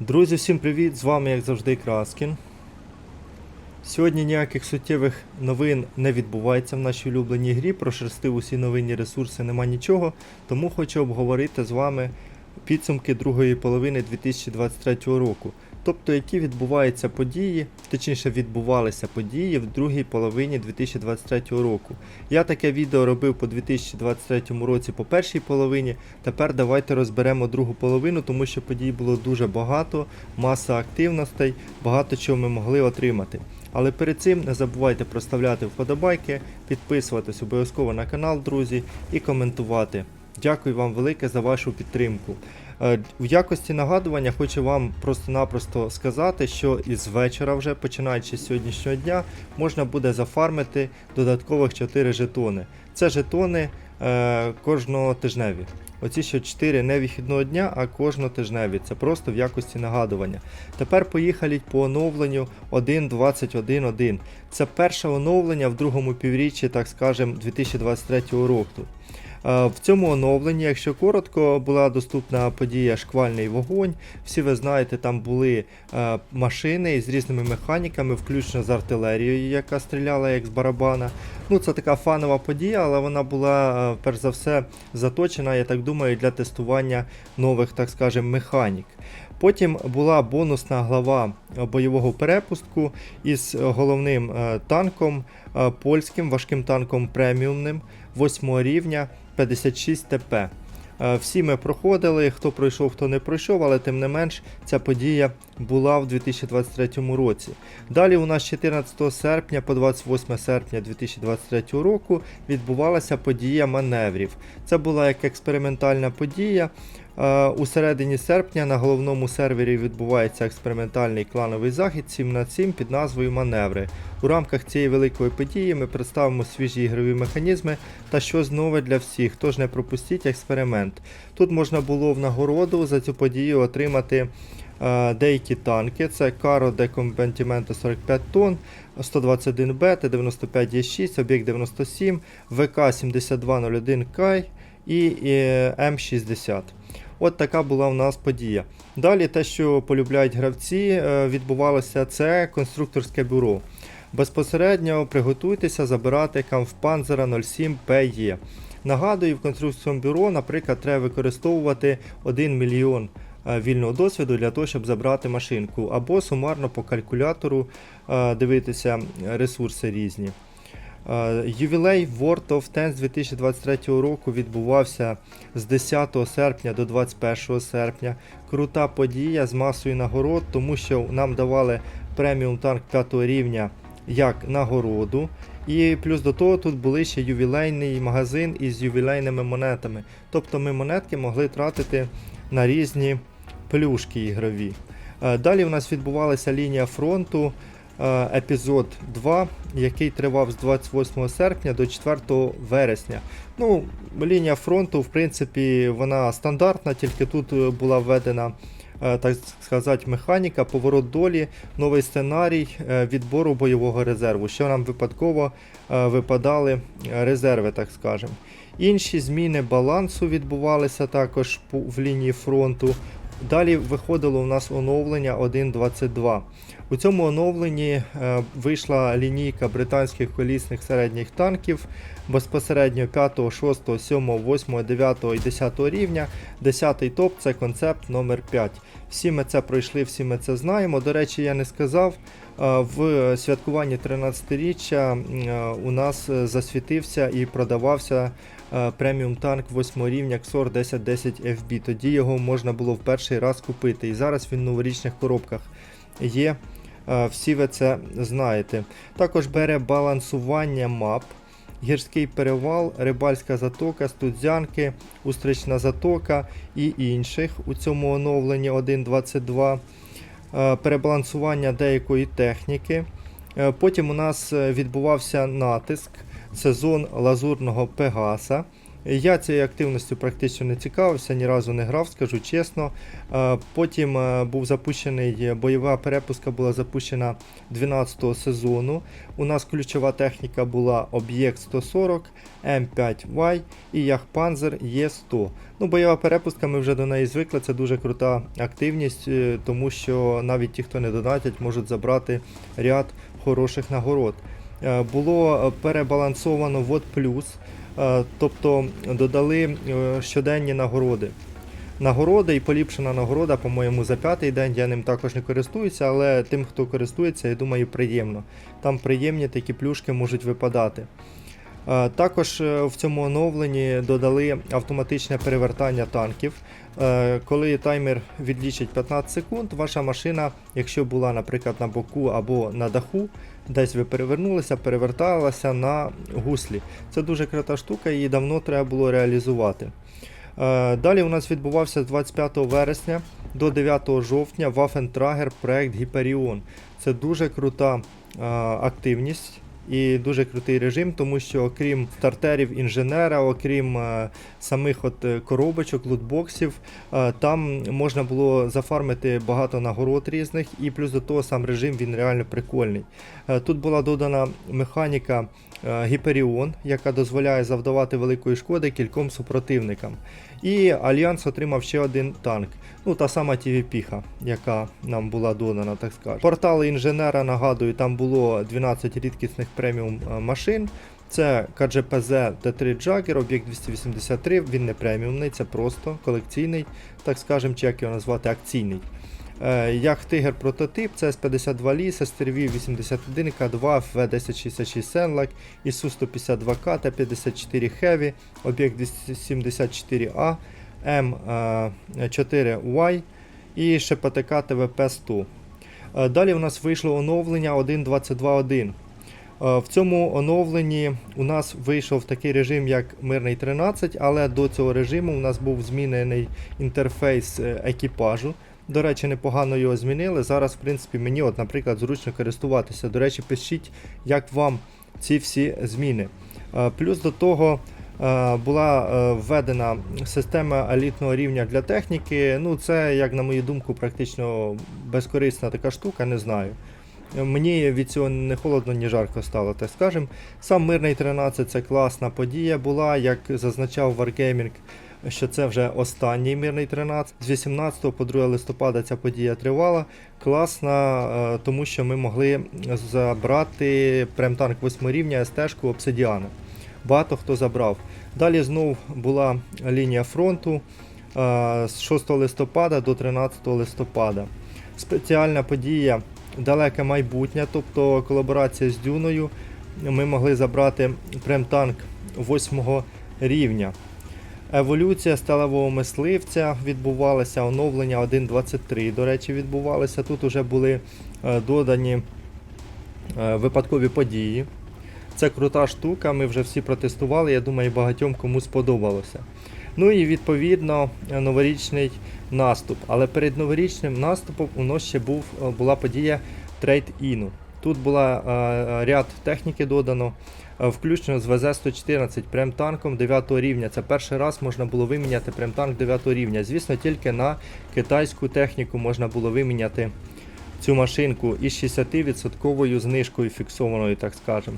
Друзі, всім привіт! З вами, як завжди, Краскін. Сьогодні ніяких суттєвих новин не відбувається в нашій улюбленій грі. Прошерстив усі новинні ресурси, нема нічого. Тому хочу обговорити з вами підсумки другої половини 2023 року. Тобто, які відбуваються події, точніше відбувалися події в другій половині 2023 року. Я таке відео робив по 2023 році по першій половині. Тепер давайте розберемо другу половину, тому що подій було дуже багато, маса активностей, багато чого ми могли отримати. Але перед цим не забувайте проставляти вподобайки, підписуватись обов'язково на канал, друзі, і коментувати. Дякую вам велике за вашу підтримку. Е, В якості нагадування хочу вам просто-напросто сказати, що із вечора, вже починаючи з сьогоднішнього дня, можна буде зафармити додаткових 4 жетони. Це жетони е, кожного тижневі. Оці ще 4 не вихідного дня, а кожнотижневі. Це просто в якості нагадування. Тепер поїхали по оновленню 1.21.1. Це перше оновлення в другому півріччі, так скажем, 2023 року. Е, В цьому оновленні, якщо коротко, була доступна подія Шквальний вогонь. Всі ви знаєте, там були е, машини з різними механіками, включно з артилерією, яка стріляла як з барабана. Ну, це така фанова подія, але вона була, е, перш за все, заточена, я так думаю, для тестування нових, так скажем, механік. Потім була бонусна глава бойового перепустку із головним танком, польським важким танком преміумним 8 рівня 56 ТП. Е, Всі ми проходили, хто пройшов, хто не пройшов, але тим не менш ця подія була в 2023 році. Далі у нас 14 серпня по 28 серпня 2023 року відбувалася подія маневрів. Це була як експериментальна подія. Е, У середині серпня на головному сервері відбувається експериментальний клановий захід 7 на 7 під назвою Маневри. У рамках цієї великої події ми представимо свіжі ігрові механізми та щось нове для всіх, тож не пропустіть експеримент. Тут можна було в нагороду за цю подію отримати деякі танки. Це Каро Combattimento 45 тонн, 121Б, Т-95Е6, Об'єкт 97, ВК 7201 Кай і е, М60. От така була у нас подія. Далі те, що полюбляють гравці, е, відбувалося це конструкторське бюро. Безпосередньо приготуйтеся забирати Kampfpanzer 07 PE. Нагадую, в конструкторському бюро, наприклад, треба використовувати 1 мільйон е, вільного досвіду для того, щоб забрати машинку, або сумарно по калькулятору е, дивитися ресурси різні. Е, Ювілей World of Tanks 2023 року відбувався з 10 серпня до 21 серпня. Крута подія з масою нагород, тому що нам давали преміум танк 5 рівня як нагороду. І плюс до того тут були ще ювілейний магазин із ювілейними монетами. Тобто ми монетки могли тратити на різні плюшки ігрові. Е, Далі у нас відбувалася лінія фронту е, епізод 2, який тривав з 28 серпня до 4 вересня. Ну, лінія фронту, в принципі, вона стандартна, тільки тут е, була введена. Так сказати, механіка, поворот долі, новий сценарій відбору бойового резерву, що нам випадково випадали резерви, так скажемо. Інші зміни балансу відбувалися також в лінії фронту. Далі виходило у нас оновлення 1.22. У цьому оновленні е, вийшла лінійка британських колісних середніх танків безпосередньо 5, 6, 7, 8, 9 і 10 рівня. 10 топ це концепт номер 5. Всі ми це пройшли, всі ми це знаємо. До речі, я не сказав. е, В святкуванні 13-річчя е, у нас засвітився і продавався преміум танк 8 рівня XOR 1010 FB. Тоді його можна було в перший раз купити. І зараз він в новорічних коробках є. Всі ви це знаєте. Також бере балансування мап. Гірський перевал, Рибальська затока, Студзянки, Устрична затока і інших у цьому оновленні 1.22. Е, Перебалансування деякої техніки. Потім у нас е, відбувався натиск, сезон лазурного Пегаса. Я цією активністю практично не цікавився, ні разу не грав, скажу чесно. Е, Потім е, був запущений е, бойова перепуска була запущена 12-го сезону. У нас ключова техніка була Об'єкт 140, М5Y і Яхпанзер Є100. Ну, бойова перепустка, ми вже до неї звикли. Це дуже крута активність, тому що навіть ті, хто не донатять, можуть забрати ряд хороших нагород. Е, Було е, перебалансовано вод плюс, е, тобто додали щоденні нагороди. Нагороди і поліпшена нагорода, по-моєму, за п'ятий день. Я ним також не користуюся, але тим, хто користується, я думаю, приємно. Там приємні такі плюшки можуть випадати. Е, Також е, в цьому оновленні додали автоматичне перевертання танків. Е, Коли таймер відлічить 15 секунд, ваша машина, якщо була, наприклад, на боку або на даху, десь ви перевернулися, переверталася на гуслі. Це дуже крута штука, її давно треба було реалізувати. Далі у нас відбувався з 25 вересня до 9 жовтня Waffentrager проект Hyperion. Це дуже крута активність і дуже крутий режим, тому що окрім стартерів інженера, окрім е, самих от е, коробочок, лутбоксів, е, там можна було зафармити багато нагород різних, і плюс до того сам режим він реально прикольний. Тут була додана механіка Hyperion, яка дозволяє завдавати великої шкоди кільком супротивникам. І Альянс отримав ще один танк. Ну, та сама TVP, яка нам була додана, так скажемо. Портали інженера, нагадую, там було 12 рідкісних преміум е, машин. Це КджПЗ Т3 Jagger, об'єкт 283, він не преміумний, це просто колекційний, так скажемо, чи як його назвати, акційний. Е, Як Тигр прототип, це С-52 Ліс, СТРВ 81 К2, В1066 Сенлак, ісу 152К, Т-54 Heavy, об'єкт 274А, М4Y і ШПТК ТВП-100. Е, Далі у нас вийшло оновлення 1.22.1. Е, В цьому оновленні у нас вийшов такий режим, як мирний 13, але до цього режиму у нас був змінений інтерфейс е, екіпажу. До речі, непогано його змінили. Зараз, в принципі, мені, от, наприклад, зручно користуватися. До речі, пишіть, як вам ці всі зміни. Е, Плюс до того е, була е, введена система елітного рівня для техніки. Ну, це, як на мою думку, практично безкорисна така штука, не знаю. Мені від цього не холодно, ні жарко стало, так скажем. Сам мирний 13 це класна подія була, як зазначав Wargaming, що це вже останній мирний 13. З 18 по 2 листопада ця подія тривала. Класна, е, тому що ми могли забрати премтанк 8 рівня СТ-шку Обсидіана. Багато хто забрав. Далі знов була лінія фронту е, з 6 листопада до 13 листопада. Спеціальна подія далеке майбутнє, тобто колаборація з Дюною. Ми могли забрати премтанк 8 рівня. Еволюція сталевого мисливця відбувалася, оновлення 1.23, до речі, відбувалося. Тут вже були е, додані е, випадкові події. Це крута штука, ми вже всі протестували, я думаю, багатьом кому сподобалося. Ну і відповідно е, новорічний наступ. Але перед новорічним наступом у нас ще був, е, була подія трейд-іну. Тут була е, ряд техніки додано, включно з ВЗ-114 прем-танком 9 рівня. Це перший раз можна було виміняти прем-танк 9 рівня. Звісно, тільки на китайську техніку можна було виміняти цю машинку із 60% знижкою фіксованою, так скажемо.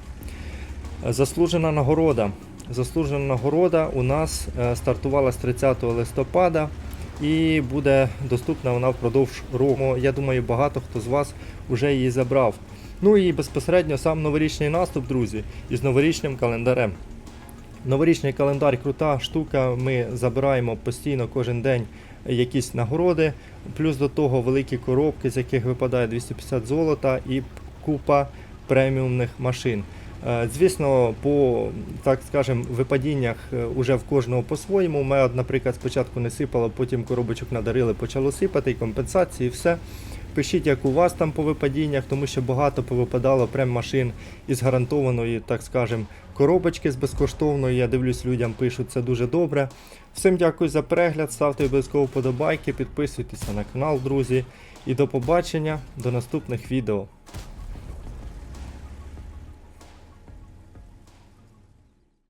Заслужена нагорода. Заслужена нагорода у нас е, стартувала з 30 листопада і буде доступна вона впродовж року. Я думаю, багато хто з вас вже її забрав. Ну і безпосередньо сам новорічний наступ, друзі, із новорічним календарем. Новорічний календар крута штука. Ми забираємо постійно кожен день якісь нагороди. Плюс до того великі коробки, з яких випадає 250 золота і купа преміумних машин. Е, Звісно, по так скажем, випадіннях е, уже в кожного по-своєму. Мене, наприклад, спочатку не сипало, потім коробочок надарили, почало сипати, і компенсації, і все. Пишіть, як у вас там по випадіннях, тому що багато повипадало прем машин із гарантованої, так скажем, коробочки з безкоштовної. Я дивлюсь, людям пишуть, це дуже добре. Всім дякую за перегляд, ставте обов'язково подобайки, підписуйтеся на канал, друзі. І до побачення, до наступних відео.